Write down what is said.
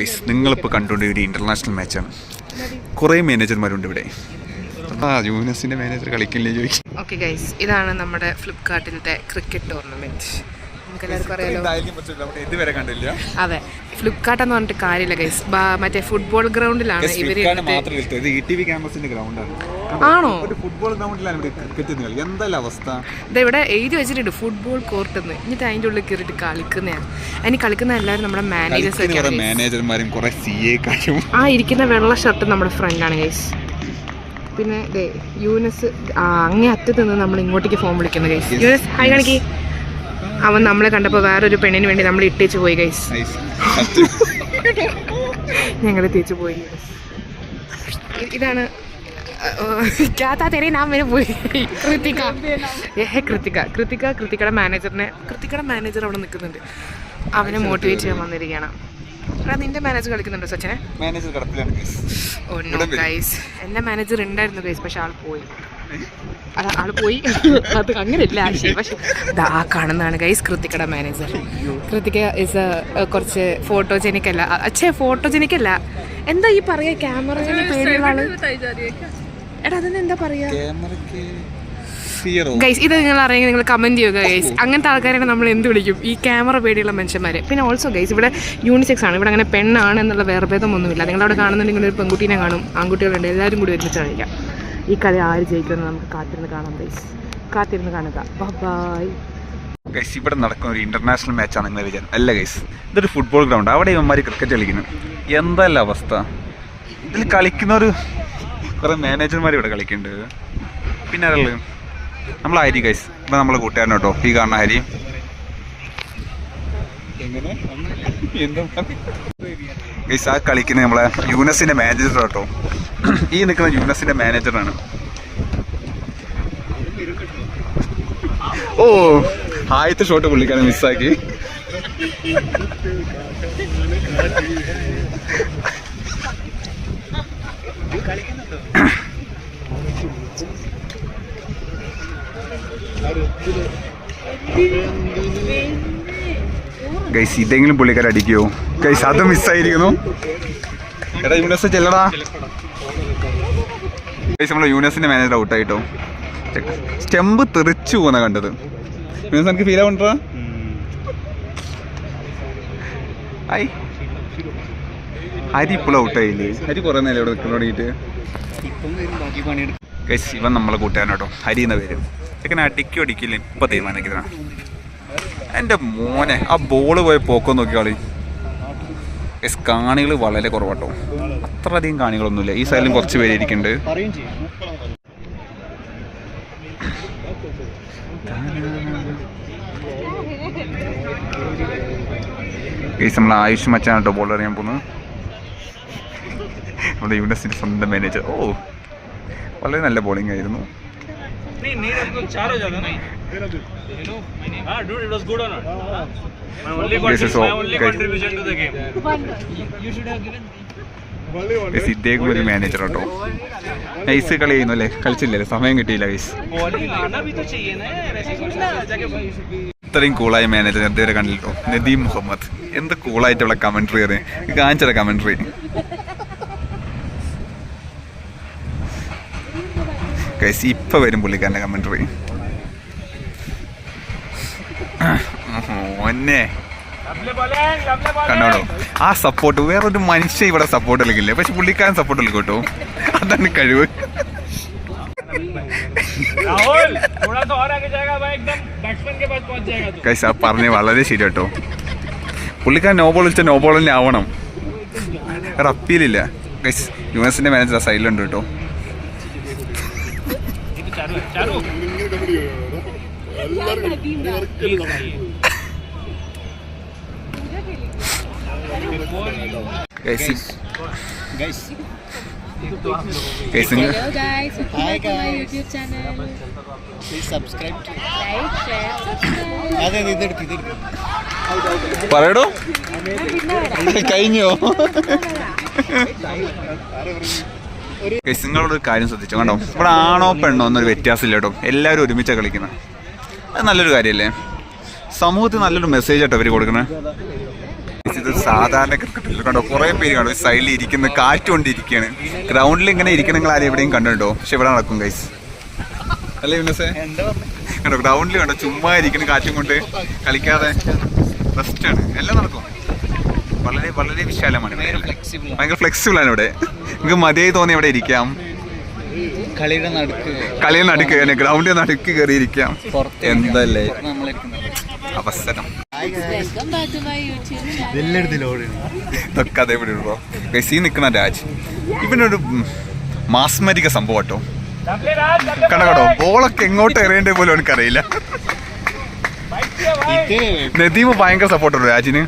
Guys നിങ്ങളിപ്പോൾ കണ്ടുകൊണ്ട് ഒരു ഇന്റർനാഷണൽ മാച്ചാണ് കുറേ മാനേജർമാരുണ്ട് ഇവിടെ. ആ യൂനസിന്റെ മാനേജർ കളിക്കില്ലേ ചോദിക്കും. ഓക്കെ ഗൈസ് ഇതാണ് നമ്മുടെ ഫ്ലിപ്കാർട്ടിലത്തെ ക്രിക്കറ്റ് അറിയാലോ ഇതുവരെ കണ്ടില്ല. അതെ. ഫ്ലിപ്കാർട്ട് എന്ന് പറഞ്ഞിട്ട് കാര്യമില്ല ഗൈസ് മറ്റേ ഫുട്ബോൾ ഗ്രൗണ്ടിലാണ് ഇവർ ഗ്രൗണ്ടാണ് ആണോ. ഫുട്ബോൾ ഗ്രൗണ്ടിലാണ് ക്രിക്കറ്റ് അവസ്ഥ? ഇവിടെ എഴുതി വെച്ചിട്ടുണ്ട് ഫുട്ബോൾ കോർട്ട് എന്ന്. എന്നിട്ട് അതിന്റെ ഉള്ളിൽ കയറിയിട്ട് കളിക്കുന്നതാണ് അതിന് കളിക്കുന്ന എല്ലാവരും നമ്മുടെ മാനേജേഴ്സ് കുറെ ഒക്കെയാണ് guys. മാനേജർമാരും കുറെ സി എ ആ ഇരിക്കുന്ന വെള്ള ഷർട്ട് നമ്മുടെ ഫ്രണ്ടാണ് ഗൈസ് പിന്നെ യൂനസ് അങ്ങേ അറ്റത്ത് നിന്ന് നമ്മൾ ഇങ്ങോട്ടേക്ക് ഫോൺ വിളിക്കുന്നു ഗൈസ് യൂനസ് ഹായ് കാണിക്ക്. അവൻ നമ്മളെ കണ്ടപ്പോൾ വേറൊരു പെണ്ണിന് വേണ്ടി നമ്മൾ ഇട്ടേച്ച് പോയി ഗൈസ് ഞങ്ങൾ തേച്ച് പോയി. ഇതാണ് ക്യാത്താ തെരേ നാം വരെ പോയി. കൃത്തിക. ഏഹ് കൃത്തിക. കൃത്തിക കൃത്തികയുടെ മാനേജറിനെ കൃത്തികയുടെ മാനേജർ അവിടെ നിൽക്കുന്നുണ്ട്. അവനെ മോട്ടിവേറ്റ് ചെയ്യാൻ വന്നിരിക്കുകയാണ്. നിന്റെ മാനേജർ കളിക്കുന്നുണ്ടോ സച്ചിനെ? മാനേജർ. Oh no. ഗൈസ് എന്റെ മാനേജർ ഉണ്ടായിരുന്നു ഗൈസ് പക്ഷെ ആൾ പോയി. അല്ല ആൾ പോയി. അത് അങ്ങനെയല്ല ആശയം പക്ഷെ ദാ ആ കാണുന്നതാണ് ഗൈസ് കൃത്തിക്കട മാനേജർ കൃത്തിക്ക ഇസ് കുറച്ച് ഫോട്ടോജനിക് അല്ല. അച്ഛേ ഫോട്ടോജനിക് അല്ല. എന്താ ഈ പറയാ ക്യാമറ ആൾ എടാ അതിന് എന്താ പറയാ ഗൈസ് ഇത് നിങ്ങൾ അറിയാൻ നിങ്ങൾ കമന്റ് ചെയ്യുക ഗൈസ് അങ്ങനത്തെ ആൾക്കാരെ നമ്മൾ എന്ത് വിളിക്കും? ഈ ക്യാമറ പേടിയുള്ള മനുഷ്യന്മാരെ. പിന്നെ ഓൾസോ ഗൈസ് ഇവിടെ യൂണിസെക്സ് ആണ്. ഇവിടെ അങ്ങനെ പെണ്ണാണ് എന്നുള്ള വേർഭേദമൊന്നുമില്ല. നിങ്ങളവിടെ കാണുന്നുണ്ടെങ്കിൽ ഒരു പെൺകുട്ടീനെ കാണും ആൺകുട്ടികളുണ്ട് എല്ലാവരും കൂടി ഒരുമിച്ച് ഈ കളി ആര് ജയിക്കുമെന്ന് നമുക്ക് കാത്തിരുന്ന് കാണാം ഗൈസ് കാത്തിരുന്ന് കാണുക. ബൈ ഗൈസ് ഇവിടെ നടക്കുന്ന ഒരു ഇന്റർനാഷണൽ മാച്ചാണ് നിങ്ങൾ വിചാരം അല്ല ഗൈസ് ഇതൊരു ഫുട്ബോൾ ഗ്രൗണ്ട് അവിടെ ഇവന്മാർ ക്രിക്കറ്റ് കളിക്കുന്നു. എന്തല്ല അവസ്ഥ? ഇതിൽ കളിക്കുന്ന ഒരു കുറെ മാനേജർമാർ ഇവിടെ കളിക്കുന്നുണ്ട്. പിന്നെ ആരല്ലേ നമ്മൾ ഹരി ഗൈസ് ഇപ്പം നമ്മളെ കൂട്ടുകാരൻ കേട്ടോ. ഈ കാണുന്ന ഹരി. ഗൈസ് ആ കളിക്കുന്ന നമ്മളെ യൂനസിന്റെ മാനേജർ കേട്ടോ ഈ നിൽക്കുന്ന യൂനസിന്റെ മാനേജറാണ് ഓ ആദ്യത്തെ ഷോട്ട് പുള്ളിക്കാണ് മിസ്സാക്കി ഗൈസ് ഇതെങ്കിലും പുള്ളിക്കാരടിക്കോ ഗൈസ് അത് മിസ്സായിരിക്കുന്നു എടാ യൂനസ് ചെല്ലടാ. ഗൈസ് നമ്മളെ യൂനസിന്റെ മാനേജർ ഔട്ടായിട്ടോ. സ്റ്റെമ്പ് തെറിച്ചു പോകുന്ന കണ്ടത്. യൂനസ് എനിക്ക് ഫീൽ ആവണ്ടാ? ഐ. ഹരി ഇപ്പോൾ ഔട്ടായില്ലേ? ഹരി കുറേ നേരം ഇവിടെ നിൽക്കാൻ തുടങ്ങിയിട്ട്? ഗൈസ് ഇവൻ നമ്മളെ കൂട്ടുകാരനോട്ടോ. ഹരി എന്ന പേര്. ഇങ്ങനെ അടിക്കും അടിക്കില്ല ഇപ്പൊ തീരുമാനിക്കുന്നതാണ് എന്റെ മോനെ ആ ബോൾ പോയ പോക്കോ നോക്കി കളി. ഗൈസ് കാണികൾ വളരെ കുറവാട്ടോ. അത്രയധികം കാണികളൊന്നുമില്ല. ഈ സൈഡിലും കുറച്ച് പേര് ഇരിക്കുന്നുണ്ട് കേസ് നമ്മൾ ആയുഷ് മച്ചാണ് കേട്ടോ ബോൾ അറിയാൻ പോകുന്നത്. നമ്മുടെ യൂണിവേഴ്സിറ്റി സ്വന്തം മാനേജർ ഓ വളരെ നല്ല ബോളിംഗ് ആയിരുന്നു. You my name. Ah, dude, it was good or not? My only, this is my only contribution to the game. You should have given. ഒരു മാനേജർ കേട്ടോ നൈസ് കളിയുന്നു അല്ലെ? കളിച്ചില്ലേ സമയം കിട്ടിയില്ല ഗൈസ് ഇത്രയും കൂളായ മാനേജർ ഇതുവരെ കണ്ടിട്ടോ നദീം മുഹമ്മദ്. എന്ത് കൂളായിട്ടുള്ള കമന്ററി ആണ് കാണിച്ചത് കമന്ററി ഇപ്പൊ വരും പുള്ളിക്കാരന്റെ കമന്ററി ഒന്നെ കണ്ടോളൂ. ആ സപ്പോർട്ട് വേറൊരു മനുഷ്യ ഇവിടെ സപ്പോർട്ട് നൽകില്ലേ? പക്ഷെ പുള്ളിക്കാരൻ സപ്പോർട്ട് നൽകും കേട്ടോ. അതാണ് കഴിവ്. കൈസ പറഞ്ഞ വളരെ ശരി കേട്ടോ. പുള്ളിക്കാരൻ നോബോൾ വിളിച്ച നോബോൾ തന്നെ ആവണം. വേറെ അപ്പീലില്ല യു എസിന്റെ മാനേജർ സൈഡിലുണ്ട് കേട്ടോ. Hello guys, welcome Hi back to my guys. YouTube channel. please subscribe to. Like, share, subscribe. അതെ ഇതെടുക്ക് ഇതെടുക്ക് പറയടോ? കഴിഞ്ഞോ? നിങ്ങളോട് ഒരു കാര്യം ശ്രദ്ധിച്ചോ? കണ്ടോ? ഇവിടെ ആണോ പെണ്ണോ എന്നൊരു വ്യത്യാസമില്ല കേട്ടോ. എല്ലാവരും ഒരുമിച്ചാണ് കളിക്കുന്നത് അത് നല്ലൊരു കാര്യമല്ലേ സമൂഹത്തിൽ നല്ലൊരു മെസ്സേജ് ആട്ടോ അവർ കൊടുക്കണേ. ഇത് സാധാരണ ക്രിക്കറ്റിൽ കണ്ടോ കുറേ പേര് കണ്ടോ സൈഡിൽ ഇരിക്കുന്ന കാറ്റുകൊണ്ടിരിക്കുകയാണ്. ഗ്രൗണ്ടിൽ ഇങ്ങനെ ഇരിക്കുന്ന നിങ്ങൾ ആരും എവിടെയും കണ്ടുണ്ടോ പക്ഷെ ഇവിടെ നടക്കും ഗൈസ് അല്ലേ വിനസേ കണ്ടോ ഗ്രൗണ്ടിൽ കണ്ടോ ചുമ്മാ ഇരിക്കുന്ന കാറ്റും കൊണ്ട് കളിക്കാതെ ബെസ്റ്റാണ് എല്ലാം നടക്കും. വളരെ വളരെ വിശാലമാണ് ഭയങ്കര ഫ്ലെക്സിബിൾ ആണ്. ഇവിടെ. നിങ്ങൾക്ക് മതിയായി തോന്നി ഇവിടെ ഇരിക്കാം. കളിയുടെ നടുക്ക്. കളിയിൽ നടുക്ക് തന്നെ ഗ്രൗണ്ടിൽ നടുക്ക് കയറിയിരിക്കാം. എന്തല്ലേ? അവസരം. ഇതൊക്കെ അതേപോലെ ഉള്ളൂ. ഗൈസ് ഈ നിൽക്കുന്ന രാജ്. ഇവനൊരു മാസ്മരിക സംഭവം കേട്ടോ. കണ്ടോ ബോളൊക്കെ എങ്ങോട്ട് എറിയേണ്ടത് പോലും എനിക്കറിയില്ല. നദീമ് ഭയങ്കര സപ്പോർട്ടുണ്ട് രാജിന്?